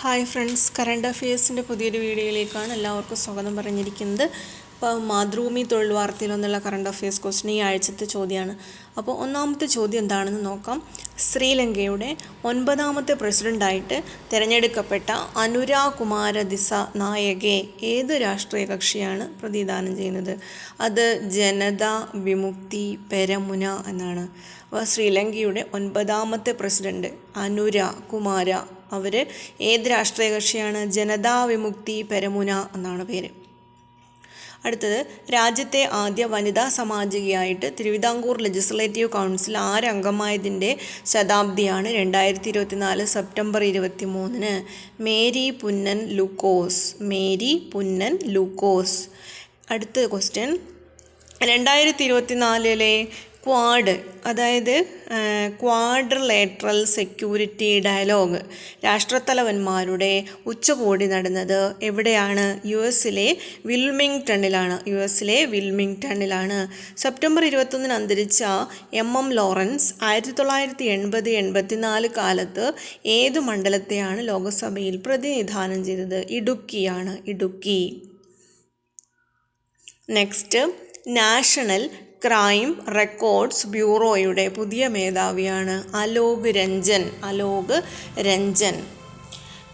Hi friends current അഫയേഴ്സിന്റെ പുതിയൊരു വീഡിയോയിലേക്കാണ് എല്ലാവർക്കും സ്വാഗതം പറഞ്ഞിരിക്കുന്നത്. അപ്പോൾ മാതൃഭൂമി തൊഴിൽ വാർത്തയിൽ നിന്നുള്ള കറണ്ട് അഫയേഴ്സ് ക്വസ്റ്റൻ ഈ ആഴ്ചത്തെ ചോദ്യമാണ്. അപ്പോൾ ഒന്നാമത്തെ ചോദ്യം എന്താണെന്ന് നോക്കാം. ശ്രീലങ്കയുടെ ഒൻപതാമത്തെ പ്രസിഡന്റായിട്ട് തിരഞ്ഞെടുക്കപ്പെട്ട അനുരാ കുമാര ദിസ നായകെ ഏത് രാഷ്ട്രീയ കക്ഷിയാണ് പ്രതിദാനം ചെയ്യുന്നത്? അത് ജനതാ വിമുക്തി പെരമുന എന്നാണ്. അപ്പോൾ ശ്രീലങ്കയുടെ ഒൻപതാമത്തെ പ്രസിഡന്റ് അനുര കുമാര അവർ ഏത് രാഷ്ട്രീയ കക്ഷിയാണ് ജനതാ വിമുക്തി പെരമുന എന്നാണ് പേര്. അടുത്തത് രാജ്യത്തെ ആദ്യ വനിതാ സമാജികയായിട്ട് തിരുവിതാംകൂർ ലെജിസ്ലേറ്റീവ് കൗൺസിൽ ആരംഗമായതിന്റെ ശതാബ്ദിയാണ് രണ്ടായിരത്തി ഇരുപത്തിനാല് സെപ്റ്റംബർ ഇരുപത്തി മൂന്നിന് മേരി പുന്നൻ ലൂക്കോസ്. മേരി പുന്നൻ ലൂക്കോസ്. അടുത്ത ക്വസ്റ്റ്യൻ രണ്ടായിരത്തി ഇരുപത്തിനാലിലെ ക്വാഡ് അതായത് ക്വാഡ്രിലേറ്ററൽ സെക്യൂരിറ്റി ഡയലോഗ് രാഷ്ട്രത്തലവന്മാരുടെ ഉച്ചകോടി നടന്നത് എവിടെയാണ്? യു എസിലെ വിൽമിങ്ടണിലാണ് യു എസിലെ വിൽമിങ്ടണിലാണ് സെപ്റ്റംബർ ഇരുപത്തൊന്നിന് അന്തരിച്ച എം എം ലോറൻസ് ആയിരത്തി തൊള്ളായിരത്തി എൺപത് എൺപത്തിനാല് കാലത്ത് ഏത് മണ്ഡലത്തെയാണ് ലോകസഭയിൽ പ്രതിനിധാനം ചെയ്തത്? ഇടുക്കിയാണ്. Idukki. Next national crime records ബ്യൂറോയുടെ പുതിയ മേധാവിയാണ് അലോക് രഞ്ജൻ. അലോക് രഞ്ജൻ.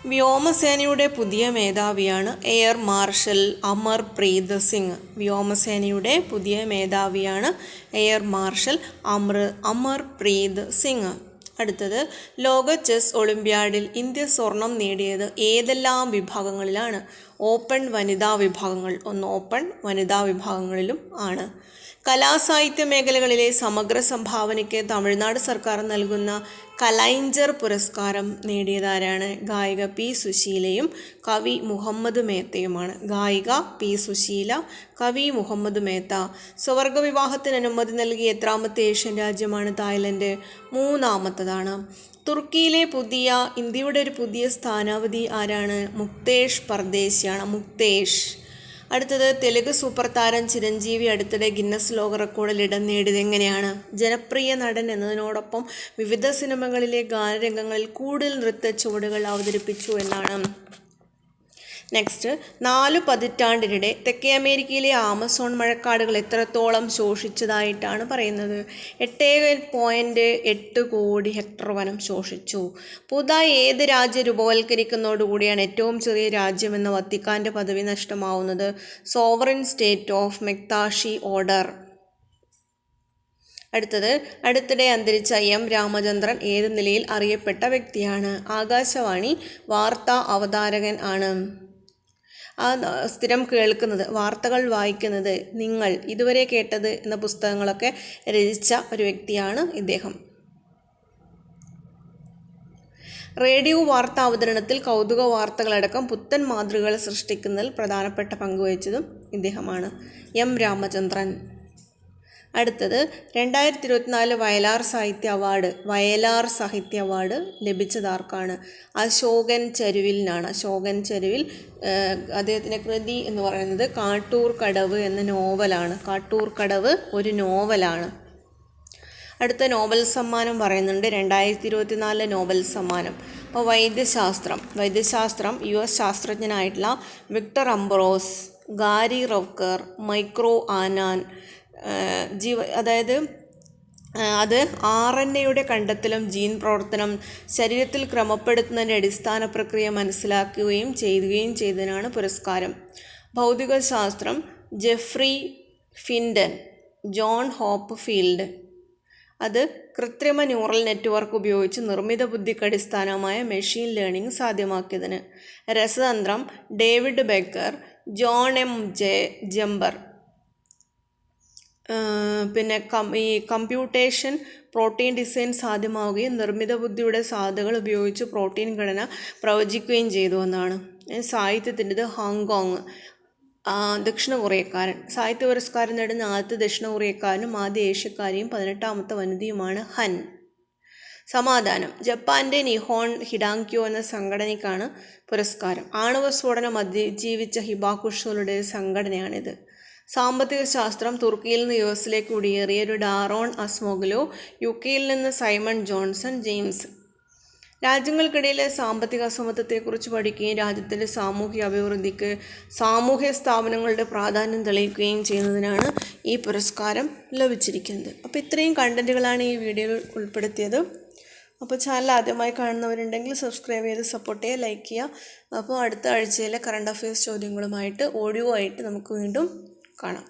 വ്യോമസേനയുടെ പുതിയ മേധാവിയാണ് എയർ മാർഷൽ അമർ പ്രീത് സിംഗ്. വ്യോമസേനയുടെ പുതിയ മേധാവിയാണ് എയർ മാർഷൽ അമർ അമർ പ്രീത് സിംഗ്. അടുത്തത് ലോക ചെസ് ഒളിമ്പ്യാഡിൽ ഇന്ത്യ സ്വർണം നേടിയത് ഏതെല്ലാം വിഭാഗങ്ങളിലാണ്? ഓപ്പൺ വനിതാ വിഭാഗങ്ങൾ ഒന്ന് ഓപ്പൺ വനിതാ വിഭാഗങ്ങളിലും ആണ്. കലാസാഹിത്യ മേഖലകളിലെ സമഗ്ര സംഭാവനയ്ക്ക് തമിഴ്നാട് സർക്കാർ നൽകുന്ന കലൈഞ്ചർ പുരസ്കാരം നേടിയതാരാണ്? ഗായിക പി സുശീലയും കവി മുഹമ്മദ് മേത്തയുമാണ്. ഗായിക പി സുശീല കവി മുഹമ്മദ് മേത്ത. സ്വവർഗ വിവാഹത്തിന് അനുമതി നൽകിയ എത്രാമത്തെ ഏഷ്യൻ രാജ്യമാണ് തായ്ലൻഡ്. മൂന്നാമത്തതാണ്. തുർക്കിയിലെ പുതിയ ഇന്ത്യയുടെ ഒരു പുതിയ സ്ഥാനാവധി ആരാണ്? മുക്തേഷ് പർദേശിയാണ്. മുക്തേഷ്. അടുത്തത് തെലുഗ് സൂപ്പർ താരം ചിരഞ്ജീവി അടുത്തിടെ ഗിന്നസ് ലോക റെക്കോർഡിൽ ഇടം നേടിയത് എങ്ങനെയാണ്? ജനപ്രിയ നടൻ എന്നതിനോടൊപ്പം വിവിധ സിനിമകളിലെ ഗാനരംഗങ്ങളിൽ കൂടുതൽ നൃത്ത ചുവടുകൾ അവതരിപ്പിച്ചു എന്നാണ്. നെക്സ്റ്റ് നാലു പതിറ്റാണ്ടിനിടെ തെക്കേ അമേരിക്കയിലെ ആമസോൺ മഴക്കാടുകൾ എത്രത്തോളം ശോഷിച്ചതായിട്ടാണ് പറയുന്നത്. എട്ട് പോയിന്റ് എട്ട് കോടി ഹെക്ടർ വനം ശോഷിച്ചു. പുതുതായി ഏത് രാജ്യം രൂപവൽക്കരിക്കുന്നതോടുകൂടിയാണ് ഏറ്റവും ചെറിയ രാജ്യമെന്ന വത്തിക്കാന്റെ പദവി നഷ്ടമാവുന്നത്. സോവറിൻ സ്റ്റേറ്റ് ഓഫ് മെക്താഷി ഓർഡർ അടുത്തത് അടുത്തിടെ അന്തരിച്ച എം രാമചന്ദ്രൻ ഏത് നിലയിൽ അറിയപ്പെട്ട വ്യക്തിയാണ്? ആകാശവാണി വാർത്താ അവതാരകൻ ആണ്. ആ സ്ഥിരം കേൾക്കുന്നത് വാർത്തകൾ വായിക്കുന്നത് നിങ്ങൾ ഇതുവരെ കേട്ടത് എന്ന പുസ്തകങ്ങളൊക്കെ രചിച്ച ഒരു വ്യക്തിയാണ് ഇദ്ദേഹം. റേഡിയോ വാർത്ത അവതരണത്തിൽ കൗതുക വാർത്തകളടക്കം പുത്തൻ മാതൃകകൾ സൃഷ്ടിക്കുന്നതിൽ പ്രധാനപ്പെട്ട പങ്കുവഹിച്ചതും ഇദ്ദേഹമാണ്. എം രാമചന്ദ്രൻ. അടുത്തത് രണ്ടായിരത്തി ഇരുപത്തിനാല് വയലാർ സാഹിത്യ അവാർഡ് വയലാർ സാഹിത്യ അവാർഡ് ലഭിച്ചതാർക്കാണ് അശോകൻ ചരുവിലിനാണ്. അശോകൻ ചരുവിൽ അദ്ദേഹത്തിന്റെ കൃതി എന്ന് പറയുന്നത് കാട്ടൂർ കടവ് എന്ന നോവലാണ്. കാട്ടൂർ കടവ് ഒരു നോവലാണ്. അടുത്ത നോബൽ സമ്മാനം പറയുന്നുണ്ട്. രണ്ടായിരത്തി ഇരുപത്തിനാല് നോബൽ സമ്മാനം. അപ്പോൾ വൈദ്യശാസ്ത്രം. വൈദ്യശാസ്ത്രം യു എസ് ശാസ്ത്രജ്ഞനായിട്ടുള്ള വിക്ടർ അംബ്രോസ് ഗാരി റോക്കർ മൈക്രോ ആനാൻ ജീവ അതായത് അത് ആർ എൻ എയുടെ കണ്ടെത്തലും ജീൻ പ്രവർത്തനം ശരീരത്തിൽ ക്രമപ്പെടുത്തുന്നതിന്റെ അടിസ്ഥാന പ്രക്രിയ മനസ്സിലാക്കുകയും ചെയ്യുകയും ചെയ്തതിനാണ് പുരസ്കാരം. ഭൗതികശാസ്ത്രം Geoffrey Hinton John Hopfield. അത് കൃത്രിമ ന്യൂറൽ നെറ്റ്വർക്ക് ഉപയോഗിച്ച് നിർമ്മിത ബുദ്ധിക്ക് അടിസ്ഥാനമായ മെഷീൻ ലേണിംഗ് സാധ്യമാക്കിയതിന് രസതന്ത്രം David Baker John M J Jumper. പിന്നെ കം ഈ കമ്പ്യൂട്ടേഷൻ പ്രോട്ടീൻ ഡിസൈൻ സാധ്യമാവുകയും നിർമ്മിത ബുദ്ധിയുടെ സാധ്യതകൾ ഉപയോഗിച്ച് പ്രോട്ടീൻ ഘടന പ്രവചിക്കുകയും ചെയ്തു എന്നാണ്. സാഹിത്യത്തിന്റെത് ഹോങ്കോങ്. ദക്ഷിണ കൊറിയക്കാരൻ സാഹിത്യ പുരസ്കാരം നേടുന്ന ആദ്യത്തെ ദക്ഷിണ കൊറിയക്കാരനും ആദ്യ ഏഷ്യക്കാരിയും പതിനെട്ടാമത്തെ വനിതയുമാണ് ഹൻ. സമാധാനം. ജപ്പാന്റെ നിഹോൺ ഹിഡാങ്ക്യോ എന്ന സംഘടനയ്ക്കാണ് പുരസ്കാരം. ആണവ സ്ഫോടനം അതിജീവിച്ച ഹിബാകുഷുകളുടെ സംഘടനയാണിത്. സാമ്പത്തിക ശാസ്ത്രം തുർക്കിയിൽ നിന്ന് യു എസിലേക്ക് കുടിയേറിയ ഒരു ഡാറോൺ അസ്മോഗ്ലോ യു കെയിൽ നിന്ന് സൈമൺ ജോൺസൺ ജെയിംസ് രാജ്യങ്ങൾക്കിടയിലെ സാമ്പത്തിക അസമത്വത്തെക്കുറിച്ച് പഠിക്കുകയും രാജ്യത്തിന്റെ സാമൂഹിക അഭിവൃദ്ധിക്ക് സാമൂഹ്യ സ്ഥാപനങ്ങളുടെ പ്രാധാന്യം തെളിയിക്കുകയും ചെയ്യുന്നതിനാണ് ഈ പുരസ്കാരം ലഭിച്ചിരിക്കുന്നത്. അപ്പോൾ ഇത്രയും കണ്ടന്റുകളാണ് ഈ വീഡിയോയിൽ ഉൾപ്പെടുത്തിയത്. അപ്പോൾ ചാനൽ ആദ്യമായി കാണുന്നവരുണ്ടെങ്കിൽ സബ്സ്ക്രൈബ് ചെയ്ത് സപ്പോർട്ട് ചെയ്യുക ലൈക്ക് ചെയ്യുക. അപ്പോൾ അടുത്ത ആഴ്ചയിലെ കറണ്ട് അഫയേഴ്സ് ചോദ്യങ്ങളുമായിട്ട് ഓഡിയോ ആയിട്ട് നമുക്ക് വീണ്ടും കാണാം.